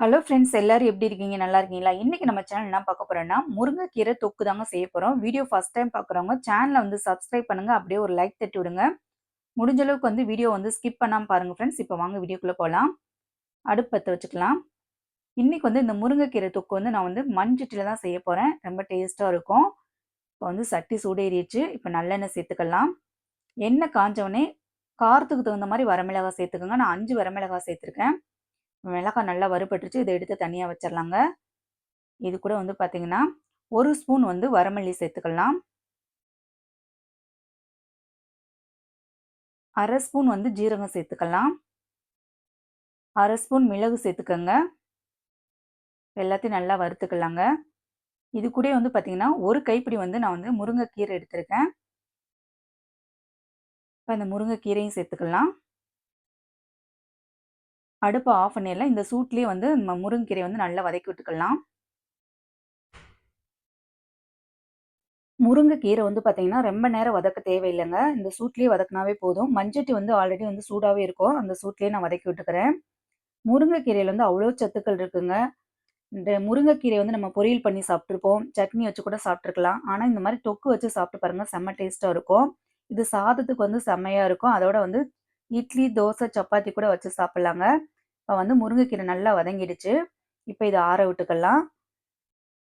Hello friends எல்லாரும் எப்படி இருக்கீங்க? நல்லா இருக்கீங்களா? இன்றைக்கி நம்ம சேனல் என்ன பார்க்க போகிறோம்னா முருங்கைக்கீரை தொக்கு தாங்க செய்ய போகிறோம் வீடியோ ஃபர்ஸ்ட் டைம் பார்க்குறவங்க சேனலை வந்து சப்ஸ்கிரைப் பண்ணுங்கள் அப்படியே ஒரு லைக் தட்டி விடுங்க. முடிஞ்ச அளவுக்கு வந்து வீடியோ வந்து ஸ்கிப் பண்ணாமல் பாருங்கள் ஃப்ரெண்ட்ஸ் இப்போ வாங்க வீடியோக்குள்ளே போகலாம் அடுப்பத்தை வச்சுக்கலாம். இன்றைக்கி வந்து இந்த முருங்கைக்கீரை தொக்கு வந்து நான் வந்து மண்சட்டியில் தான் செய்ய போகிறேன் ரொம்ப டேஸ்ட்டாக இருக்கும். இப்போ வந்து சட்டி சூடேறிடுச்சு. இப்போ நல்லெண்ணெய் சேர்த்துக்கலாம். எண்ணெய் காஞ்சவொடனே காரத்துக்கு தகுந்த மாதிரி வரமிளகாய் சேர்த்துக்கோங்க. நான் அஞ்சு வரமிளகாய் சேர்த்துருக்கேன். மிளகாய் நல்லா வறுபட்டுருச்சு. இதை எடுத்து தனியாக வச்சிடலாங்க இது கூட வந்து பார்த்தீங்கன்னா ஒரு ஸ்பூன் வந்து வரமல்லி சேர்த்துக்கலாம். அரை ஸ்பூன் வந்து ஜீரகம் சேர்த்துக்கலாம். அரை ஸ்பூன் மிளகு சேர்த்துக்கோங்க. எல்லாத்தையும் நல்லா வறுத்துக்கலாங்க. இது கூட வந்து பார்த்தீங்கன்னா ஒரு கைப்பிடி வந்து நான் வந்து முருங்கைக்கீரை எடுத்திருக்கேன். இப்போ அந்த முருங்கைக்கீரையும் சேர்த்துக்கலாம். அடுப்பை ஆஃப் பண்ணிடலாம். இந்த சூட்லேயே வந்து நம்ம முருங்கைக்கீரை வந்து நல்லா வதக்கி விட்டுக்கலாம். முருங்கைக்கீரை வந்து பார்த்தீங்கன்னா ரொம்ப நேரம் வதக்க தேவையில்லைங்க. இந்த சூட்லேயே வதக்கினாவே போதும். மஞ்சட்டி வந்து ஆல்ரெடி வந்து சூடாகவே இருக்கும். அந்த சூட்லேயே நான் வதக்கி விட்டுக்கிறேன். முருங்கைக்கீரையில் வந்து அவ்வளோ சத்துக்கள் இருக்குங்க. இந்த முருங்கைக்கீரை வந்து நம்ம பொரியல் பண்ணி சாப்பிட்ருப்போம் சட்னி வச்சு கூட சாப்பிட்ருக்கலாம் ஆனால் இந்த மாதிரி தொக்கு வச்சு சாப்பிட்டு பாருங்கள் செம்ம டேஸ்ட்டாக இருக்கும். இது சாதத்துக்கு வந்து செம்மையாக இருக்கும். அதோட வந்து இட்லி தோசை சப்பாத்தி கூட வச்சு சாப்பிட்லாங்க. இப்போ வந்து முருங்கைக்கீரை நல்லா வதங்கிடுச்சு. இப்போ இதை ஆற விட்டுக்கலாம்.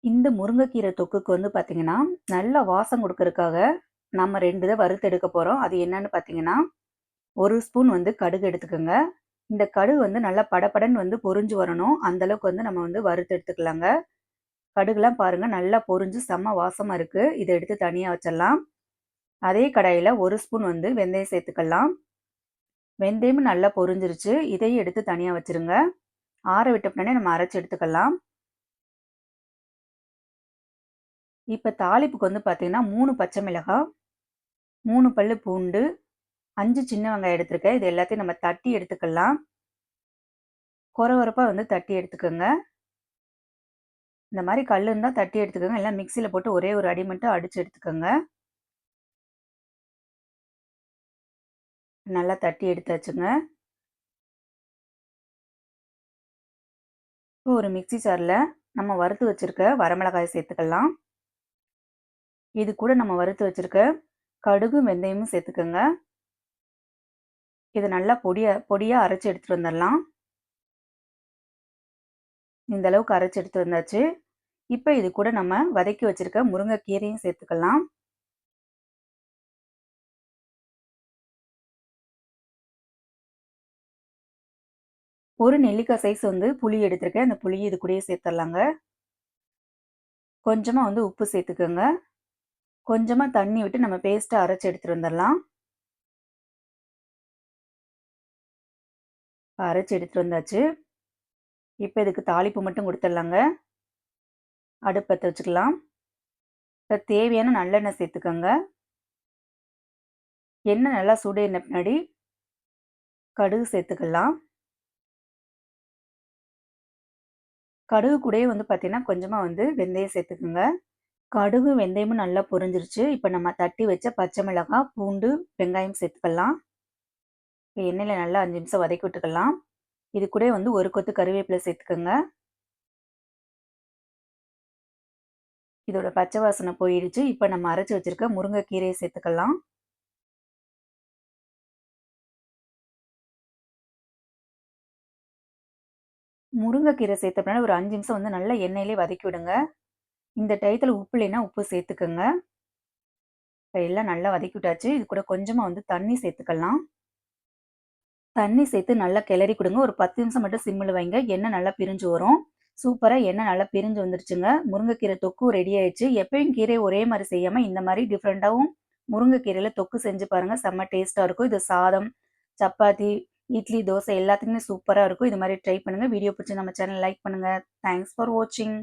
இந்த முருங்கைக்கீரை தொக்குக்கு வந்து பார்த்திங்கன்னா நல்ல வாசம் கொடுக்கறதுக்காக நம்ம ரெண்டு இதை வறுத்து எடுக்க போகிறோம் அது என்னன்னு பார்த்தீங்கன்னா ஒரு ஸ்பூன் வந்து கடுகு எடுத்துக்கோங்க. இந்த கடுகு வந்து நல்லா படப்படன்னு வந்து பொறிஞ்சு வரணும். அந்தளவுக்கு வந்து நம்ம வந்து வறுத்து எடுத்துக்கலாங்க. கடுகுலாம் பாருங்கள் நல்லா பொறிஞ்சு செம்ம வாசமாக இருக்குது இதை எடுத்து தனியாக வச்சிடலாம். அதே கடாயில் ஒரு ஸ்பூன் வந்து வெந்தயம் சேர்த்துக்கலாம். வெந்தயமும் நல்லா பொரிஞ்சிருச்சு. இதையும் எடுத்து தனியாக வச்சுருங்க. ஆற விட்ட விட்டப்பனே நம்ம அரைச்சி எடுத்துக்கலாம். இப்போ தாளிப்புக்கு வந்து பார்த்திங்கன்னா மூணு பச்சை மிளகாய் மூணு பல் பூண்டு அஞ்சு சின்ன வெங்காயம் எடுத்துருக்கேன். இது எல்லாத்தையும் நம்ம தட்டி எடுத்துக்கலாம். குறவரப்பாக வந்து தட்டி எடுத்துக்கோங்க. இந்த மாதிரி கல் இருந்தால் தட்டி எடுத்துக்கோங்க. எல்லாம் மிக்சியில் போட்டு ஒரே ஒரு அடி மட்டும் அடித்து எடுத்துக்கோங்க. நல்லா தட்டி எடுத்தாச்சுங்க. வச்சுங்க ஒரு மிக்சி ஜாரில் நம்ம வறுத்து வச்சுருக்க வரமிளகாய் சேர்த்துக்கலாம். இது கூட நம்ம வறுத்து வச்சுருக்க கடுகு வெந்தயமும் சேர்த்துக்கோங்க. இதை நல்லா பொடியாக பொடியாக அரைச்சி எடுத்துகிட்டு வந்துடலாம். இந்த அளவுக்கு அரைச்சி எடுத்து வந்தாச்சு. இப்போ இது கூட நம்ம வதக்கி வச்சுருக்க முருங்கைக்கீரையும் சேர்த்துக்கலாம். ஒரு நெல்லிக்காய் சைஸ் வந்து புளி எடுத்திருக்கேன். அந்த புளி இது கூடயே சேர்த்துடலாங்க. கொஞ்சமாக வந்து உப்பு சேர்த்துக்கோங்க. கொஞ்சமாக தண்ணி விட்டு நம்ம பேஸ்ட்டை அரைச்சி எடுத்துகிட்டு வந்துடலாம். அரைச்சி எடுத்துகிட்டு வந்தாச்சு. இப்போ இதுக்கு தாளிப்பு மட்டும் கொடுத்துடலாங்க. அடுப்பத்தை வச்சுக்கலாம். இப்போ தேவையான நல்லெண்ணெய் சேர்த்துக்கோங்க. எண்ணெய் நல்லா சுடேறின பின்னாடி கடுகு சேர்த்துக்கலாம். கடுகு கூடயே வந்து பார்த்தீங்கன்னா கொஞ்சமாக வந்து வெந்தயம் சேர்த்துக்குங்க. கடுகு வெந்தயமும் நல்லா பொரிஞ்சிருச்சு. இப்போ நம்ம தட்டி வச்ச பச்சை மிளகாய் பூண்டு வெங்காயம் சேர்த்துக்கலாம். இப்போ எண்ணெயில் நல்லா அஞ்சு நிமிஷம் வதக்கி விட்டுக்கலாம். இது கூட வந்து ஒரு கொத்து கருவேப்பிலை சேர்த்துக்கோங்க. இதோட பச்சை வாசனை போயிடுச்சு. இப்போ நம்ம அரைச்சி வச்சுருக்க முருங்கைக்கீரையை சேர்த்துக்கலாம். முருங்கைக்கீரை சேர்த்த ஒரு அஞ்சு நிமிஷம் வந்து நல்லா எண்ணெயிலே வதக்கி விடுங்க இந்த டயத்தில் உப்பு இல்லைன்னா உப்பு சேர்த்துக்கோங்க. எல்லாம் நல்லா வதக்கி விட்டாச்சு இது கூட கொஞ்சமாக வந்து தண்ணி சேர்த்துக்கலாம். தண்ணி சேர்த்து நல்லா கிளறி கொடுங்க. ஒரு பத்து நிமிஷம் மட்டும் சிம்மில் வைங்க. எண்ணெய் நல்லா பிரிஞ்சு வரும். சூப்பராக எண்ணெய் நல்லா பிரிஞ்சு வந்துருச்சுங்க. முருங்கைக்கீரை தொக்கு ரெடி ஆயிடுச்சு. எப்பயும் கீரை ஒரே மாதிரி செய்யாமல் இந்த மாதிரி டிஃப்ரெண்ட்டாகவும் முருங்கைக்கீரையில் தொக்கு செஞ்சு பாருங்கள் செம்ம டேஸ்ட்டாக இருக்கும். இது சாதம் சப்பாத்தி இட்லி தோசை எல்லாத்துக்குமே சூப்பராக இருக்கும். இது மாதிரி ட்ரை பண்ணுங்கள் வீடியோ பிடிச்சி நம்ம சேனல் லைக் பண்ணுங்கள் தேங்க்ஸ் ஃபார் வாட்சிங்